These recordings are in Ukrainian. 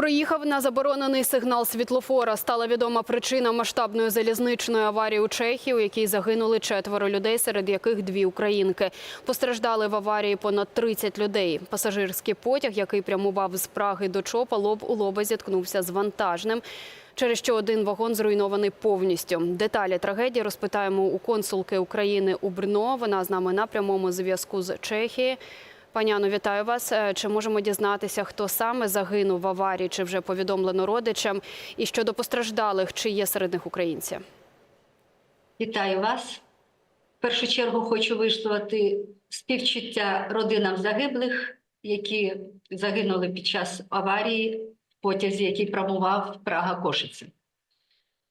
проїхав на заборонений сигнал світлофора. Стала відома причина масштабної залізничної аварії у Чехії, у якій загинули четверо людей, серед яких дві українки. Постраждали в аварії понад 30 людей. Пасажирський потяг, який прямував з Праги до Чопа, лоб у лоба зіткнувся з вантажним. Через що один вагон зруйнований повністю. Деталі трагедії розпитаємо у консулки України у Брно. Вона з нами на прямому зв'язку з Чехії. Пані Анно, вітаю вас. Е, Чи можемо дізнатися, хто саме загинув в аварії, чи вже повідомлено родичам? І щодо постраждалих, чи є серед них українці? Вітаю вас. В першу чергу хочу висловити співчуття родинам загиблих, які загинули під час аварії в потязі, який прямував Прага Кошиця.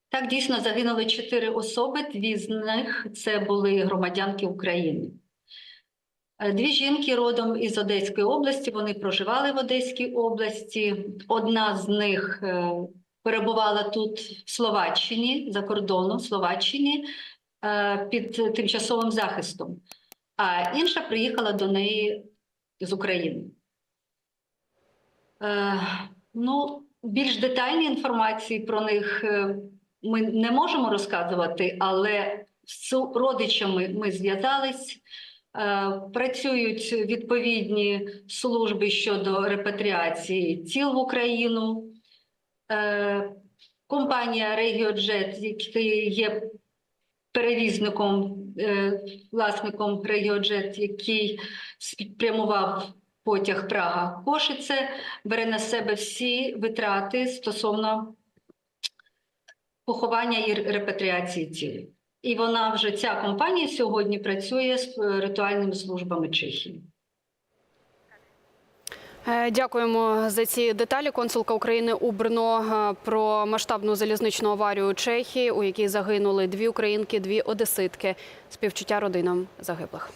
Так, дійсно загинули чотири особи. Дві з них це були громадянки України. Е, Дві жінки родом із Одеської області. Вони проживали в Одеській області. Одна з них е, перебувала тут в Словаччині за кордоном Словаччині е, під тимчасовим захистом, а інша приїхала до неї з України. Ну, більш детальні інформації про них ми не можемо розказувати, але з родичами ми зв'язались. Е, Працюють відповідні служби щодо репатріації тіл в Україну. Е, Компанія Regiojet, який є перевізником, е, власником Regiojet, який спрямував потяг Прага Кошице, бере на себе всі витрати стосовно поховання і репатріації тіл. І вона вже ця компанія сьогодні працює з е, ритуальними службами Чехії. Е, Дякуємо за ці деталі. Консулка України у Брно е, про масштабну залізничну аварію у Чехії, у якій загинули дві українки, дві одеситки. Співчуття родинам загиблих.